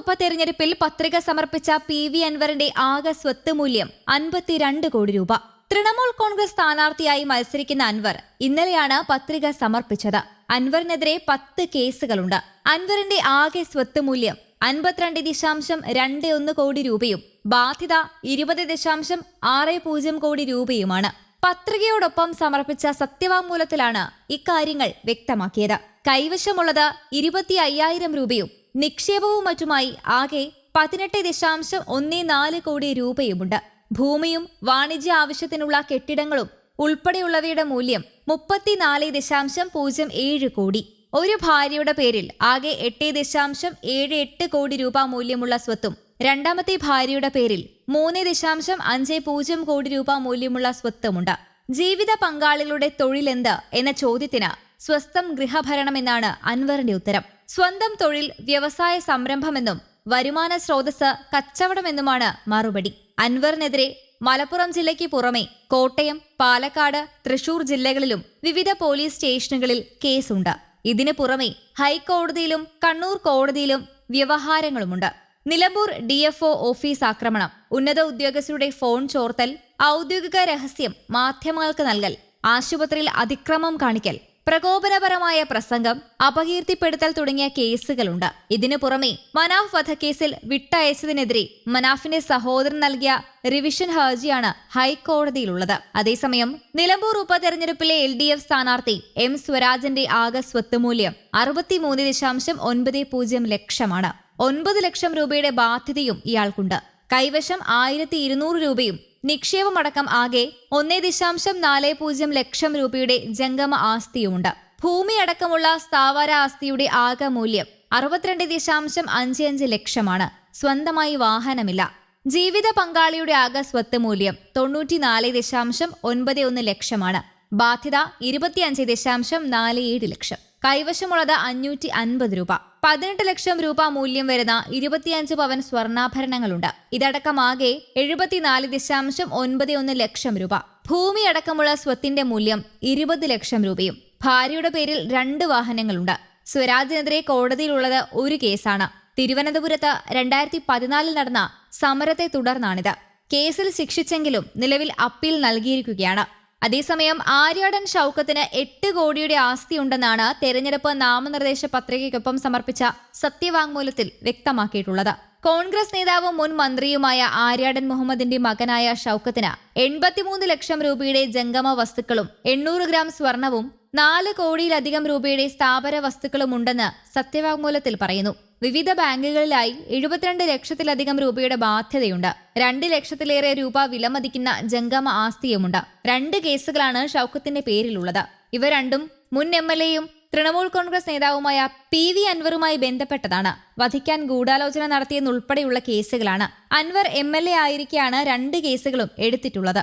ഉപതെരഞ്ഞെടുപ്പിൽ പത്രിക സമർപ്പിച്ച പി വി അൻവറിന്റെ ആകെ സ്വത്ത് മൂല്യം അൻപത്തിരണ്ട് കോടി രൂപ. തൃണമൂൽ കോൺഗ്രസ് സ്ഥാനാർത്ഥിയായി മത്സരിക്കുന്ന അൻവർ ഇന്നലെയാണ് പത്രിക സമർപ്പിച്ചത്. അൻവറിനെതിരെ പത്ത് കേസുകളുണ്ട്. അൻവറിന്റെ ആകെ സ്വത്ത് മൂല്യം അൻപത്തിരണ്ട് ദശാംശം രണ്ട് ഒന്ന് കോടി രൂപയും ബാധ്യത ഇരുപത് ദശാംശം ആറ് പൂജ്യം കോടി രൂപയുമാണ്. പത്രികയോടൊപ്പം സമർപ്പിച്ച സത്യവാങ്മൂലത്തിലാണ് ഇക്കാര്യങ്ങൾ വ്യക്തമാക്കിയത്. കൈവശമുള്ളത് ഇരുപത്തി അയ്യായിരം രൂപയും നിക്ഷേപവും മറ്റുമായി ആകെ പതിനെട്ട് ദശാംശം ഒന്നേ നാല് കോടി രൂപയുമുണ്ട്. ഭൂമിയും വാണിജ്യ ആവശ്യത്തിനുള്ള കെട്ടിടങ്ങളും ഉൾപ്പെടെയുള്ളവയുടെ മൂല്യം മുപ്പത്തിനാല് ദശാംശം പൂജ്യം ഏഴ് കോടി. ഒരു ഭാര്യയുടെ പേരിൽ ആകെ എട്ട് ദശാംശം ഏഴ് എട്ട് കോടി രൂപ മൂല്യമുള്ള സ്വത്തും രണ്ടാമത്തെ ഭാര്യയുടെ പേരിൽ മൂന്ന് ദശാംശം അഞ്ച് പൂജ്യം കോടി രൂപ മൂല്യമുള്ള സ്വത്തുമുണ്ട്. ജീവിത പങ്കാളികളുടെ തൊഴിലെന്ത് എന്ന ചോദ്യത്തിന് സ്വസ്ഥം ഗൃഹഭരണം എന്നാണ് അൻവറിന്റെ ഉത്തരം. സ്വന്തം തൊഴിൽ വ്യവസായ സംരംഭമെന്നും വരുമാന സ്രോതസ് കച്ചവടമെന്നുമാണ് മറുപടി. അൻവറിനെതിരെ മലപ്പുറം ജില്ലയ്ക്ക് പുറമെ കോട്ടയം പാലക്കാട് തൃശൂർ ജില്ലകളിലും വിവിധ പോലീസ് സ്റ്റേഷനുകളിൽ കേസുണ്ട്. ഇതിനു പുറമെ ഹൈക്കോടതിയിലും കണ്ണൂർ കോടതിയിലും വ്യവഹാരങ്ങളുമുണ്ട്. Nilambur D F O office ആക്രമണം ഉന്നത ഉദ്യോഗസ്ഥരുടെ ഫോൺ ചോർത്തൽ ഔദ്യോഗിക രഹസ്യം മാധ്യമങ്ങൾക്ക് നൽകൽ ആശുപത്രിയിൽ അതിക്രമം കാണിക്കൽ പ്രകോപനപരമായ പ്രസംഗം അപകീർത്തിപ്പെടുത്തൽ തുടങ്ങിയ കേസുകളുണ്ട്. ഇതിനു പുറമെ മനാഫ് വധക്കേസിൽ വിട്ടയച്ചതിനെതിരെ മനാഫിന്റെ സഹോദരൻ നൽകിയ റിവിഷൻ ഹർജിയാണ് ഹൈക്കോടതിയിലുള്ളത്. അതേസമയം നിലമ്പൂർ ഉപതെരഞ്ഞെടുപ്പിലെ എൽ ഡി എഫ് സ്ഥാനാർത്ഥി എം സ്വരാജന്റെ ആകെ സ്വത്ത് മൂല്യം അറുപത്തിമൂന്ന് ദശാംശം ഒൻപത് പൂജ്യം ലക്ഷമാണ്. ഒൻപത് ലക്ഷം രൂപയുടെ ബാധ്യതയും ഇയാൾക്കുണ്ട്. കൈവശം ആയിരത്തി ഇരുന്നൂറ് രൂപയും നിക്ഷേപമടക്കം ആകെ ഒന്നേ ദശാംശം നാല് പൂജ്യം ലക്ഷം രൂപയുടെ ജംഗമ ആസ്തിയുമുണ്ട്. ഭൂമി അടക്കമുള്ള സ്ഥാവര ആസ്തിയുടെ ആകെ മൂല്യം അറുപത്തിരണ്ട് ദശാംശം അഞ്ച് അഞ്ച് ലക്ഷമാണ്. സ്വന്തമായി വാഹനമില്ല. ജീവിത പങ്കാളിയുടെ ആകെ സ്വത്ത് മൂല്യം തൊണ്ണൂറ്റിനാല് ദശാംശം ഒൻപത് ഒന്ന് ലക്ഷമാണ്. ബാധ്യത ഇരുപത്തിയഞ്ച് ദശാംശം നാല് ഏഴ് ലക്ഷം. കൈവശമുള്ളത് അഞ്ഞൂറ്റി അൻപത് രൂപ. പതിനെട്ട് ലക്ഷം രൂപ മൂല്യം വരുന്ന ഇരുപത്തിയഞ്ച് പവൻ സ്വർണാഭരണങ്ങളുണ്ട്. ഇതടക്കമാകെ എഴുപത്തിനാല് ദശാംശം ഒൻപത് ഒന്ന് ലക്ഷം രൂപ. ഭൂമി അടക്കമുള്ള സ്വത്തിന്റെ മൂല്യം ഇരുപത് ലക്ഷം രൂപയും. ഭാര്യയുടെ പേരിൽ രണ്ട് വാഹനങ്ങളുണ്ട്. സ്വരാജിനെതിരെ കോടതിയിലുള്ളത് ഒരു കേസാണ്. തിരുവനന്തപുരത്ത് രണ്ടായിരത്തി പതിനാലിൽ നടന്ന സമരത്തെ തുടർന്നാണിത്. കേസിൽ ശിക്ഷിച്ചെങ്കിലും നിലവിൽ അപ്പീൽ നൽകിയിരിക്കുകയാണ്. അതേസമയം ആര്യാടൻ ഷൌക്കത്തിന് എട്ട് കോടിയുടെ ആസ്തിയുണ്ടെന്നാണ് തെരഞ്ഞെടുപ്പ് നാമനിർദ്ദേശ പത്രികയ്ക്കൊപ്പം സമർപ്പിച്ച സത്യവാങ്മൂലത്തിൽ വ്യക്തമാക്കിയിട്ടുള്ളത്. കോൺഗ്രസ് നേതാവും മുൻ മന്ത്രിയുമായ ആര്യാടൻ മുഹമ്മദിന്റെ മകനായ ഷൌക്കത്തിന് എൺപത്തിമൂന്ന് ലക്ഷം രൂപയുടെ ജംഗമ വസ്തുക്കളും എണ്ണൂറ് ഗ്രാം സ്വർണവും നാല് കോടിയിലധികം രൂപയുടെ സ്ഥാപന വസ്തുക്കളുമുണ്ടെന്ന് സത്യവാങ്മൂലത്തിൽ പറയുന്നു. വിവിധ ബാങ്കുകളിലായി എഴുപത്തിരണ്ട് ലക്ഷത്തിലധികം രൂപയുടെ ബാധ്യതയുണ്ട്. രണ്ട് ലക്ഷത്തിലേറെ രൂപ വിലമതിക്കുന്ന ജംഗമ ആസ്തിയുമുണ്ട്. രണ്ട് കേസുകളാണ് ഷൌക്കത്തിന്റെ പേരിലുള്ളത്. ഇവ രണ്ടും മുൻ എം എൽ എയും തൃണമൂൽ കോൺഗ്രസ് നേതാവുമായ പി വി അൻവറുമായി ബന്ധപ്പെട്ടതാണ്. വധിക്കാൻ ഗൂഢാലോചന നടത്തിയെന്നുൾപ്പെടെയുള്ള കേസുകളാണ്. അൻവർ എം എൽ എ ആയിരിക്കെയാണ് രണ്ട് കേസുകളും എടുത്തിട്ടുള്ളത്.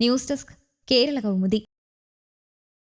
News desk Kerala Kaumudi.